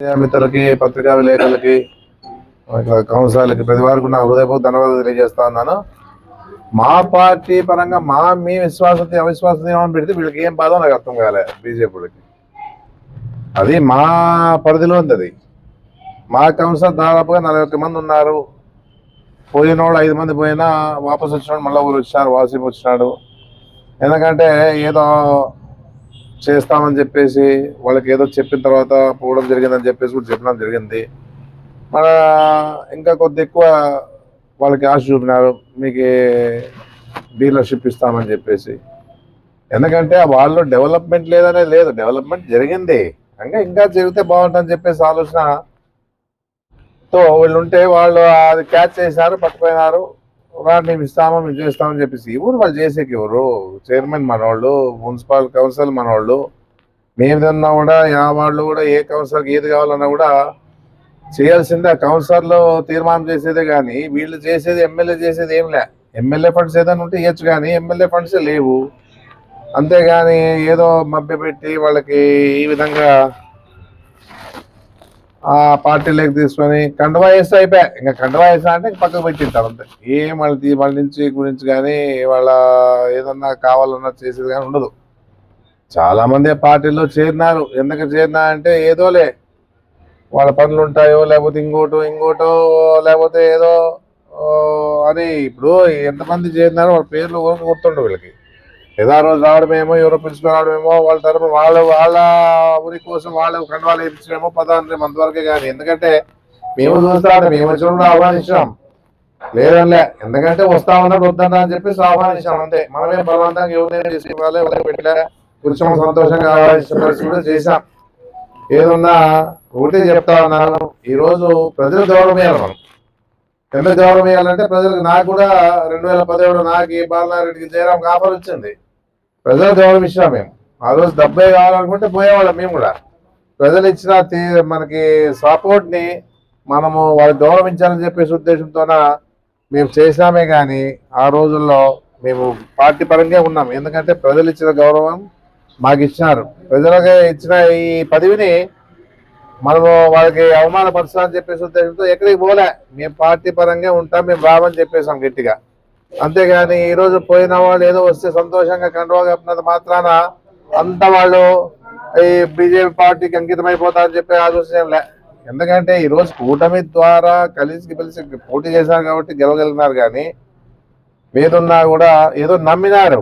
Media మిత్రులకి పత్రికా విలేకరులకి కౌన్సిలర్లకి ప్రతి వారికి నా హృదయపూర్వక ధన్యవాదాలు తెలియజేస్తా ఉన్నాను. మా పార్టీ పరంగా మా మీ విశ్వాసత అవిశ్వాస ఏమని పెడితే వీళ్ళకి ఏం బాధో నాకు అర్థం కాలే బీజేపీలకి. అది మా పరిధిలో ఉంది అది. మా కౌన్సిలర్ దాదాపుగా నలభై మంది ఉన్నారు. పోయిన వాళ్ళు ఐదు మంది పోయినా వాపస్ వచ్చినాడు మళ్ళీ ఊరు వచ్చినారు వాసిపు వచ్చినాడు ఎందుకంటే ఏదో చేస్తామని చెప్పేసి వాళ్ళకి ఏదో చెప్పిన తర్వాత పోవడం జరిగిందని చెప్పేసి కూడా చెప్పడం జరిగింది. మన ఇంకా కొద్ది ఎక్కువ వాళ్ళకి ఆశ చూపినారు మీకు డీలర్షిప్ ఇస్తామని చెప్పేసి. ఎందుకంటే వాళ్ళు డెవలప్మెంట్ లేదనే లేదు డెవలప్మెంట్ జరిగింది. ఇంకా ఇంకా జరిగితే బాగుంటుందని చెప్పేసి ఆలోచన తో వీళ్ళు ఉంటే వాళ్ళు అది క్యాచ్ చేశారు పట్టుకుపోయినారు. మేము ఇస్తామో మేము చేస్తామని చెప్పేసి ఊరు వాళ్ళు చేసేకి ఎవరు? చైర్మన్ మనోళ్ళు మున్సిపల్ కౌన్సిల్ మనోళ్ళు మేమిదన్నా కూడా యా వాళ్ళు కూడా ఏ కౌన్సిలర్కి ఏది కావాలన్నా కూడా చేయాల్సిందే. ఆ కౌన్సిలర్లు తీర్మానం చేసేదే కానీ వీళ్ళు చేసేది ఎమ్మెల్యే చేసేది ఏం లే. ఎమ్మెల్యే ఫండ్స్ ఏదైనా ఉంటే ఇవ్వచ్చు కానీ ఎమ్మెల్యే ఫండ్స్ లేవు. అంతేగాని ఏదో మభ్యపెట్టి వాళ్ళకి ఈ విధంగా ఆ పార్టీలోకి తీసుకొని కండవా వేస్తే అయిపోయా. ఇంకా కండవా వేసా అంటే పక్కకు పెట్టింటారు అంతే ఏం వాళ్ళ తీ- వాళ్ళ నుంచి గురించి కానీ వాళ్ళ ఏదన్నా కావాలన్నా చేసేది కానీ ఉండదు. చాలా మంది పార్టీలో చేరినారు. ఎందుకు చేరినా అంటే ఏదోలే. వాళ్ళ పనులు ఉంటాయో లేకపోతే ఇంకోటో ఇంకోటో లేకపోతే ఏదో ఓ, అని ఇప్పుడు ఎంతమంది చేరినారో వాళ్ళ పేర్లు గుర్తుండవు వీళ్ళకి. ఏదో రోజు రావడమేమో ఎవరో పిలుచుకుని రావడమేమో వాళ్ళ తరపు వాళ్ళ వాళ్ళ ఊరి కోసం వాళ్ళ కండవాలు వేయించడమేమో పదాన్ని అంతవరకే కానీ ఎందుకంటే మేము చూస్తాం మేము వచ్చినప్పుడు ఆహ్వానించాం. లేదంలే ఎందుకంటే వస్తా ఉన్నట్టు వద్దన్నా అని చెప్పేసి ఆహ్వానించాం అంతే. మనమే బలవంతంగా ఎవరైనా తీసుకోవాలి ఎవరైనా పెట్టలే. కొంచెం సంతోషంగా ఆహ్వానించిన చేశాం. ఏదన్నా ఒకటే చెప్తా ఉన్నాను. ఈ రోజు ప్రజలు గౌరవం ఇవ్వాలి మనం. ఎందుకు గౌరవం ఇవ్వాలంటే ప్రజలకు నాకు కూడా రెండు వేల పదిహేడు నాకు బాలనారెడ్డికి జయరాం ఆఫర్ వచ్చింది. ప్రజల గౌరవం ఇచ్చినా మేము. ఆ రోజు డెబ్బై కావాలనుకుంటే పోయేవాళ్ళం మేము కూడా. ప్రజలు ఇచ్చిన తీ- మనకి సపోర్ట్ని మనము వాళ్ళకి గౌరవించాలని చెప్పేసి ఉద్దేశంతోన మేము చేసినామే కానీ ఆ రోజుల్లో మేము పార్టీ పరంగా ఉన్నాం. ఎందుకంటే ప్రజలు ఇచ్చిన గౌరవం మాకు ఇచ్చినారు. ప్రజలకు ఇచ్చిన ఈ పదవిని మనము వాళ్ళకి అవమానపరచాలని చెప్పేసి ఉద్దేశంతో ఎక్కడికి పోలే. మేము పార్టీ పరంగా ఉంటాం మేము రామని చెప్పేసాం గట్టిగా. అంతేగాని ఈరోజు పోయిన వాళ్ళు ఏదో వస్తే సంతోషంగా కండువా కప్పినంత మాత్రాన అంత వాళ్ళు ఈ బీజేపీ పార్టీకి అంకితం అయిపోతారని చెప్పే ఆలోచన ఎందుకంటే ఈరోజు కూటమి ద్వారా కలిసి కలిసి పోటీ చేశారు కాబట్టి గెలవగలిగినారు కానీ మీదున్నా కూడా ఏదో నమ్మినారు.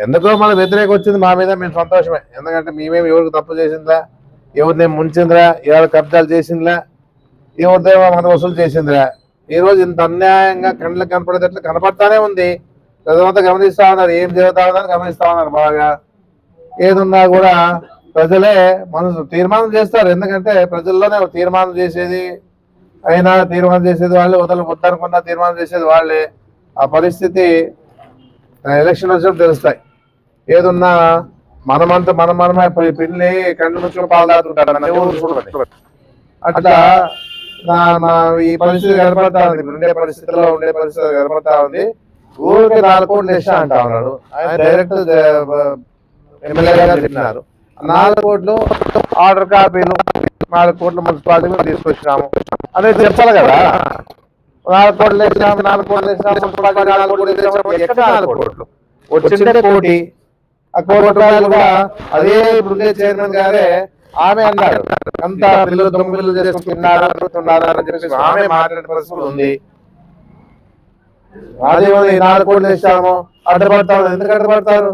ఎందుకో మన వ్యతిరేక వచ్చింది మా మీద మేము సంతోషమే. ఎందుకంటే మేమేమి ఎవరికి తప్పు చేసిందా ఎవరిని ముంచిందిరా? ఎవరు కబ్జాలు చేసిందిరా? ఎవరిదేమో మన వసూలు చేసిందిరా? ఈ రోజు ఇంత అన్యాయంగా కళ్ళకి కనపడేటట్లు కనపడతానే ఉంది. ప్రజలంతా గమనిస్తా ఉన్నారు. ఏం జరుగుతా ఉందని గమనిస్తా ఉన్నారు బాగా. ఏదున్నా కూడా ప్రజలే మనసు తీర్మానం చేస్తారు. ఎందుకంటే ప్రజల్లోనే తీర్మానం చేసేది అయినా తీర్మానం చేసేది వాళ్ళే. వదలు వద్దనుకున్నా తీర్మానం చేసేది వాళ్ళే. ఆ పరిస్థితి ఎలక్షన్ వచ్చినప్పుడు తెలుస్తాయి. ఏదున్నా మనమంతా మనం మనమే పిల్లి కళ్ళు ముచ్చుకుని పాలు తాగుతుంటారు. అట్లా ఈ పరిస్థితి కనపడతా ఉంది. ఉండే పరిస్థితిలో ఉండే పరిస్థితి కనపడతా ఉంది. ఊరికి నాలుగు కోట్లు వేసా అంటా ఉన్నాడు. ఆయన డైరెక్ట్ ఎమ్మెల్యే గారు చెప్పినారు. నాలుగు కోట్లు ఆర్డర్ కాపీలు నాలుగు కోట్లు మున్సిపాలిటీ కూడా తీసుకొచ్చినాము. అనేది చెప్పాలి కదా. నాలుగు కోట్లు వేసినాము నాలుగు కోట్లు వేసినాము మున్సిపాలిటీ నాలుగు కోట్లు ఎక్కడ నాలుగు కోట్లు? వచ్చిందే కోటి. ఆ కోటి రూపాయలు కూడా అదే ఇప్పుడు చైర్మన్ గారే ఆమె అన్నారు. అంతా పిల్లలు దొంగలు చేసుకున్నారు అనుకుంటున్నారు అని చెప్పేసి ఆమె మాట్లాడే పరిస్థితులు ఉంది. అదేమని నాలుగు కోట్లు వేసాము అడ్డపడతారు. ఎందుకు అడ్డపడతారు?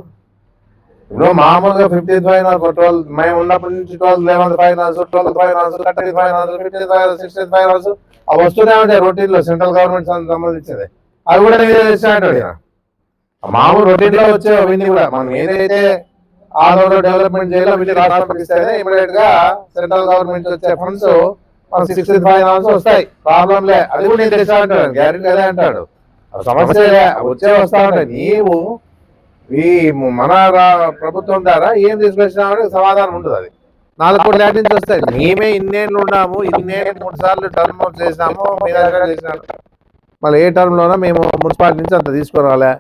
ఇప్పుడు మామూలుగా ఫిఫ్టీన్ ఫైనాన్స్ ట్వెల్వ్ మేము ఉన్నప్పటి నుంచి twelve eleventh finance twelfth finance thirty finance fifteen finance sixteen finance అవి వస్తూనే ఉంటాయి రొటీన్లో సెంట్రల్ గవర్నమెంట్ సంబంధించింది అవి కూడా నేనే చేసినట్టు మామూలు రొటీన్లో వచ్చే అవన్నీ కూడా. మనం ఏదైతే ఆంధ్రలో డెవలప్మెంట్ చేయాలి వీటి రాష్ట్రాలకు ఇస్తేనే ఇమీడియట్గా సెంట్రల్ గవర్నమెంట్ వచ్చే ఫండ్స్ మన సిక్స్ ఫైనాన్స్ వస్తాయి. ప్రాబ్లం లే. అది కూడా నేను తెచ్చా అంటాడు. గ్యారెంటీ అదే అంటాడు. సమస్య వచ్చే వస్తా ఉంటాయి నీవు ఈ మన ప్రభుత్వం ద్వారా ఏం తీసుకొచ్చినామని సమాధానం ఉంటుంది అది. నాలుగు కోట్ల యాడ్ నుంచి వస్తాయి. మేమే ఇన్నేళ్ళు ఉన్నాము. ఇన్నేళ్ళు మూడు సార్లు టర్మ్ చేసినాము. మీ దగ్గర చేసినాము. మళ్ళీ ఏ టర్మ్లోనో మేము మున్సిపాలిటీ నుంచి అంత తీసుకురాలే.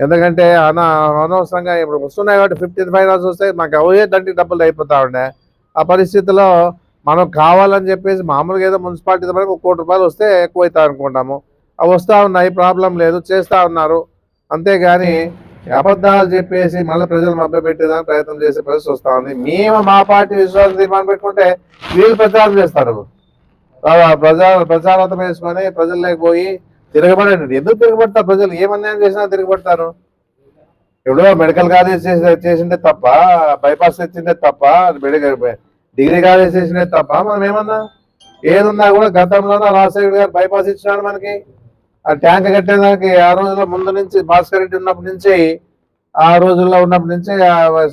ఎందుకంటే అన అనవసరంగా ఇప్పుడు వస్తున్నాయి కాబట్టి ఫిఫ్టీన్ ఫైనాన్స్ వస్తే మాకు అవే దంటి డబ్బులు అయిపోతా ఉండే. ఆ పరిస్థితిలో మనం కావాలని చెప్పేసి మామూలుగా ఏదో మున్సిపాలిటీ వరకు ఒక కోటి రూపాయలు వస్తే ఎక్కువ అనుకుంటాము. అవి వస్తూ ఉన్నాయి ప్రాబ్లం లేదు చేస్తూ ఉన్నారు. అంతేగాని అబద్ధాలు చెప్పేసి మళ్ళీ ప్రజలు మభ్యపెట్టేదానికి ప్రయత్నం చేసే పరిస్థితి వస్తూ ఉంది. మేము మా పార్టీ విశ్వాసం తీర్మానం పెట్టుకుంటే వీళ్ళు ప్రచారం చేస్తారు. ప్రజా ప్రచారతం వేసుకొని ప్రజల్లోకి పోయి తిరగబడండి ఎందుకు తిరగబడతారు? ప్రజలు ఏం అన్యాయం చేసినా తిరగబడతారు. ఎవడో మెడికల్ కాలేజ్ చేసి చేసిందే తప్ప బైపాస్ తెచ్చిందే తప్ప మెడికల్ డిగ్రీ కాలేజ్ చేసిందే తప్ప మనం ఏమన్నా? ఏదున్నా కూడా గతంలో రాజశేఖర్ గారు బైపాస్ ఇచ్చినాడు మనకి. ఆ ట్యాంక్ కట్టేదానికి ఆ రోజుల్లో ముందు నుంచి భాస్కర్ రెడ్డి ఉన్నప్పటి నుంచి ఆ రోజుల్లో ఉన్నప్పటి నుంచి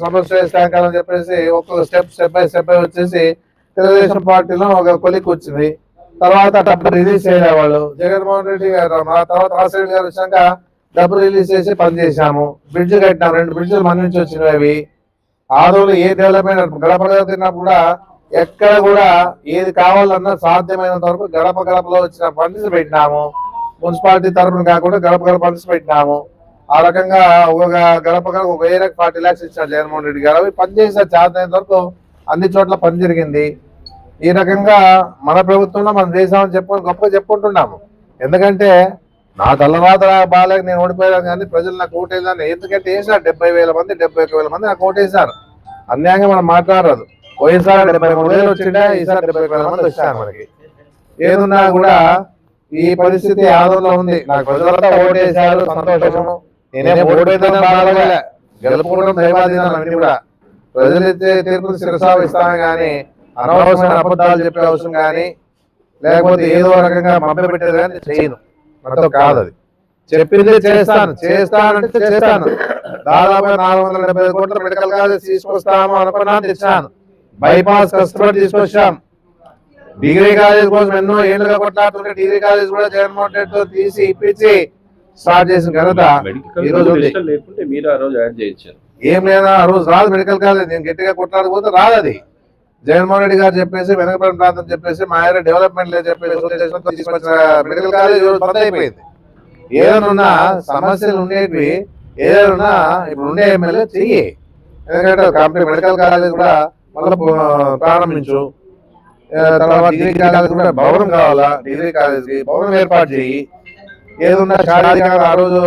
సమస్య ట్యాంక్ అని చెప్పేసి ఒక్కొక్క step step by step by వచ్చేసి తెలుగుదేశం పార్టీలో ఒక కొలిక్ వచ్చింది. తర్వాత డబ్బు రిలీజ్ చేసేవాళ్ళు జగన్మోహన్ రెడ్డి గారు తర్వాత రాజశేఖర్ గారు వచ్చాక డబ్బు రిలీజ్ చేసి పని చేశాము. బ్రిడ్జ్ కట్టినాం. రెండు బ్రిడ్జ్లు మన నుంచి వచ్చినవి. ఆ రోజులు ఏ డెవలప్మెంట్ గడప తిన్నా కూడా ఎక్కడ కూడా ఏది కావాలన్నా సాధ్యమైనంత వరకు గడప గడపలో వచ్చిన ఫండ్స్ పెట్టినాము. మున్సిపాలిటీ తరఫున కాకుండా గడప గడప ఫండ్స్ పెట్టినాము. ఆ రకంగా ఒక గడప గడప ఒక వెయ్యి ఫార్టీ ల్యాక్స్ ఇచ్చారు జగన్మోహన్ రెడ్డి గారు. అవి పని చేశారు వరకు అన్ని చోట్ల పని జరిగింది. ఈ రకంగా మన ప్రభుత్వంలో మన దేశం చెప్పుకొని గొప్పగా చెప్పుకుంటున్నాము. ఎందుకంటే నా తలరాత బాగాలేక నేను ఓడిపోయాను కానీ ప్రజలు నాకు ఓటేసాను ఎందుకంటే వేసారు డెబ్బై వేల మంది డెబ్బై ఒక వేల మంది నాకు ఓటేసారు. అన్యాయంగా మనం మాట్లాడరాదు. పోయినసారి డెబ్బై మూడు వేలు వచ్చిండే ఈసారి డెబ్బై వేల మంది వచ్చారు మనకి. ఏదున్నా కూడా ఈ పరిస్థితి ఆదంలో ఉంది. నాకు ప్రజలంతా ఓటేసారు సంతోషము. నేనే ఓడిపోయిందని బాధలే గెలుపుకోవడం దైవాధీనం అన్ని కూడా. ప్రజలైతే ఇచ్చే తీర్పును శిరసావిస్తామే కానీ అనవసరమైన అబద్ధాలు చెప్పే అవసరం కానీ లేకపోతే ఏదో రకంగా మభ్య పెట్టేది కానీ చేయను. మనతో కాదు అది. చెప్పింది చేస్తాను. చేస్తానంటే చేస్తాను. దాదాపు నాలుగు వందల డెబ్బై కోట్ల మెడికల్ కాలేజ్ తీసుకొస్తాము అనుకున్నాను తెచ్చాను. బైపాస్ కష్టపడి తీసుకొచ్చాం. డిగ్రీ కాలేజ్ కోసం ఎన్నో ఏళ్ళుగా కొట్లాడుతుంటే డిగ్రీ కాలేజ్ కూడా జగన్మోహన్ రెడ్డితో తీసి ఇప్పించి స్టార్ట్ చేసిన ఘనత ఈ రోజు ఏం లేదా ఆ రోజు రాదు మెడికల్ కాలేజ్. నేను గట్టిగా కొట్లాడకపోతే రాదు అది. జగన్మోహన్ రెడ్డి గారు చెప్పేసి వెనకబడిన ప్రాంతం చెప్పేసి మా ఏరియా డెవలప్మెంట్ లేదు చెప్పేసి మెడికల్ కాలేజ్ బంద్ అయిపోయింది. ఏదైనా సమస్యలు ఉండేవి ఏదైనా ఇప్పుడు ఉండే ఎమ్మెల్యే చెయ్యి. ఎందుకంటే కంపెనీ మెడికల్ కాలేజ్ కూడా మళ్ళీ ప్రారంభించు. తర్వాత డిగ్రీ కాలేజ్ కూడా భవనం కావాలా? డిగ్రీ కాలేజ్కి భవనం ఏర్పాటు చేయి ఏదన్నా షాదీ ఆ రోజు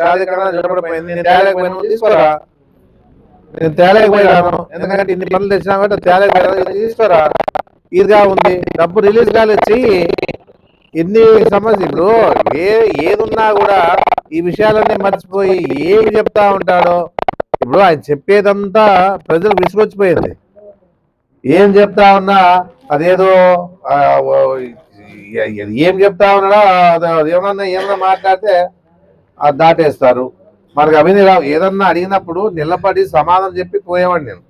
షాదీకరణ జరపడిపోయింది నేను తేలేకపోయినా తీసుకురా? నేను తేలేకపోయాను ఎందుకంటే ఇన్ని పనులు తెచ్చినా కాబట్టి తేలేకపోయాను తీసుకురా? ఇదిగా ఉంది. డబ్బు రిలీజ్ కాలేదు చెయ్యి ఎన్ని సమస్య ఇప్పుడు ఏ ఏదున్నా కూడా ఈ విషయాలన్నీ మర్చిపోయి ఏమి చెప్తా ఉంటాడో ఇప్పుడు ఆయన చెప్పేదంతా ప్రజలు విసుకొచ్చిపోయింది ఏం చెప్తా ఉన్నా అదేదో ఏం చెప్తా ఉన్నాడో అది ఏమన్నా మాట్లాడితే అది దాటేస్తారు. మనకు అవిని రావు ఏదన్నా అడిగినప్పుడు నిలబడి సమాధానం చెప్పి పోయేవాడిని నేను.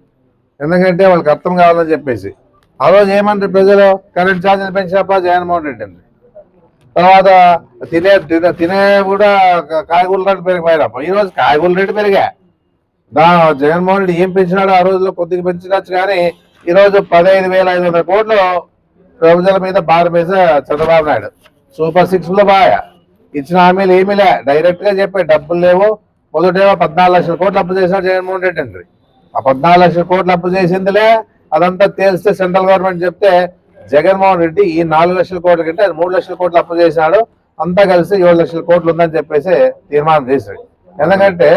ఎందుకంటే వాళ్ళకి అర్థం కావాలని చెప్పేసి. ఆ రోజు ఏమంటారు ప్రజలు? కరెంట్ ఛార్జీలు పెంచినప్ప జగన్మోహన్ రెడ్డి అండి తర్వాత తినే తినే తినే కూడా కా- కాయగూరల రేటు పెరిగిపోయినప్పుడు ఈ రోజు కాయగూరల రేటు పెరిగా. దా జగన్మోహన్ రెడ్డి ఏం పెంచినాడో ఆ రోజులో కొద్దిగా పెంచినచ్చు కానీ ఈ రోజు పదహైదు వేల ఐదు వందల కోట్లు ప్రజల మీద భారం వేసే చంద్రబాబు నాయుడు. సూపర్ సిక్స్లో బాగా. ఇచ్చిన హామీలు ఏమీ లే. డైరెక్ట్గా చెప్పే డబ్బులు లేవు. మొదటేమో పద్నాలుగు లక్షల కోట్లు అప్పు చేశాడు జగన్మోహన్ రెడ్డి అండి. ఆ పద్నాలుగు లక్షల కోట్లు అప్పు చేసిందిలే అదంతా తేలిస్తే సెంట్రల్ గవర్నమెంట్ చెప్తే జగన్మోహన్ రెడ్డి ఈ నాలుగు లక్షల కోట్ల కంటే ఆయన మూడు లక్షల కోట్లు అప్పు చేశాడు అంతా కలిసి ఏడు లక్షల కోట్లు ఉందని చెప్పేసి తీర్మానం చేశాడు. ఎందుకంటే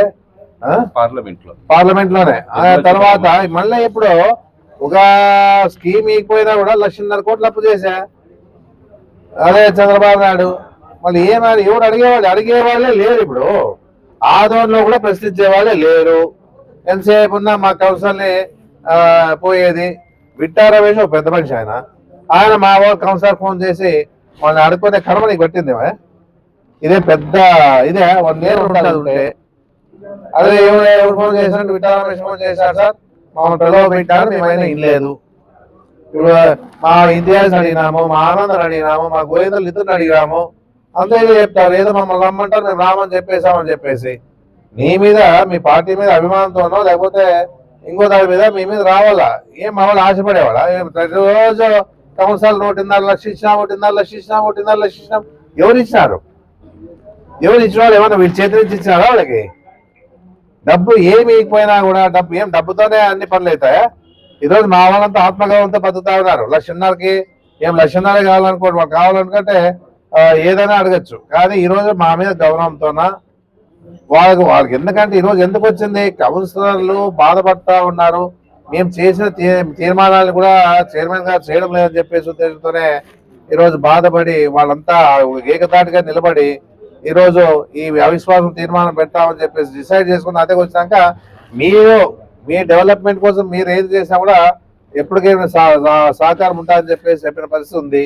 ఆ? పార్లమెంట్లో పార్లమెంట్లోనే ఆ తర్వాత మళ్ళీ ఇప్పుడు ఒక స్కీమ్ ఇకపోయినా కూడా లక్షన్నర కోట్లు అప్పు చేశా. అదే చంద్రబాబు నాయుడు. మళ్ళీ ఏమైనా ఎవరు అడిగేవాళ్ళు? అడిగేవాళ్ళే లేరు ఇప్పుడు. ఆదోన్లో కూడా ప్రశ్నించే వాళ్ళే లేరు. ఎంతసేపు ఉన్నా మా కౌన్సిల్ని పోయేది. విట్టా రమేష్ ఒక పెద్ద మనిషి ఆయన. ఆయన మా వాళ్ళ కౌన్సిలర్ ఫోన్ చేసి వాళ్ళని అడుక్కునే కర్మ నీకు పట్టింది ఇదే పెద్ద ఇదే? వన్ ఇయర్ ఉంటే. అదే ఎవరు ఫోన్ విఠా రమేష్ ఫోన్ చేశారు సార్. మమ్మల్ని పిల్లలు పెట్టారు మేమైనా ఇనలేదు ఇప్పుడు మా ఇంతియాజ్ అడిగినాము మా ఆనందం అడిగినాము మా గోవిందలు ఇద్దరు అడిగినాము. అంతే చెప్తారు? ఏదో మమ్మల్ని రమ్మంటారు మేము రామని చెప్పేసామని చెప్పేసి. నీ మీద మీ పార్టీ మీద అభిమానంతోనో లేకపోతే ఇంకో దాని మీద మీ మీద రావాలా? ఏం మా ఆశపడేవాళ్ళ ఏం ప్రతిరోజు సంవత్సరాలు నూటిన్నర లక్ష ఇచ్చినాం ఒకటిన్నర లక్ష ఇచ్చినాం ఒకటిన్నర లక్ష ఇచ్చినా ఎవరు ఇచ్చినారు? ఎవరు ఇచ్చిన వాళ్ళు ఏమన్నా వీళ్ళు చేతి నుంచి ఇచ్చినారా వాళ్ళకి? డబ్బు ఏమి ఇకపోయినా కూడా డబ్బు ఏం డబ్బుతోనే అన్ని పనులు అవుతాయా? ఈరోజు మా వాళ్ళంతా ఆత్మగౌరవంతో బతుకుతా ఉన్నారు. లక్షన్నరకి ఏం లక్షన్నర కావాలనుకోండి వాళ్ళు కావాలనుకుంటే ఏదైనా అడగచ్చు. కానీ ఈరోజు మా మీద గౌరవంతోన వాళ్ళకు వాళ్ళకి ఎందుకంటే ఈరోజు ఎందుకు వచ్చింది? కౌన్సిలర్లు బాధపడతా ఉన్నారు. మేము చేసిన తీ- తీర్మానాలు కూడా చైర్మన్ గారు చేయడం లేదని చెప్పేసి ఉద్దేశంతోనే ఈరోజు బాధపడి వాళ్ళంతా ఏకతాటిగా నిలబడి ఈరోజు ఈ అవిశ్వాసం తీర్మానం పెట్టామని చెప్పేసి డిసైడ్ చేసుకుని అదే వచ్చాక మీరు మీ డెవలప్మెంట్ కోసం మీరు ఏది చేసినా కూడా ఎప్పటికైనా సహ- సహకారం ఉంటుందని చెప్పేసి చెప్పిన పరిస్థితి ఉంది.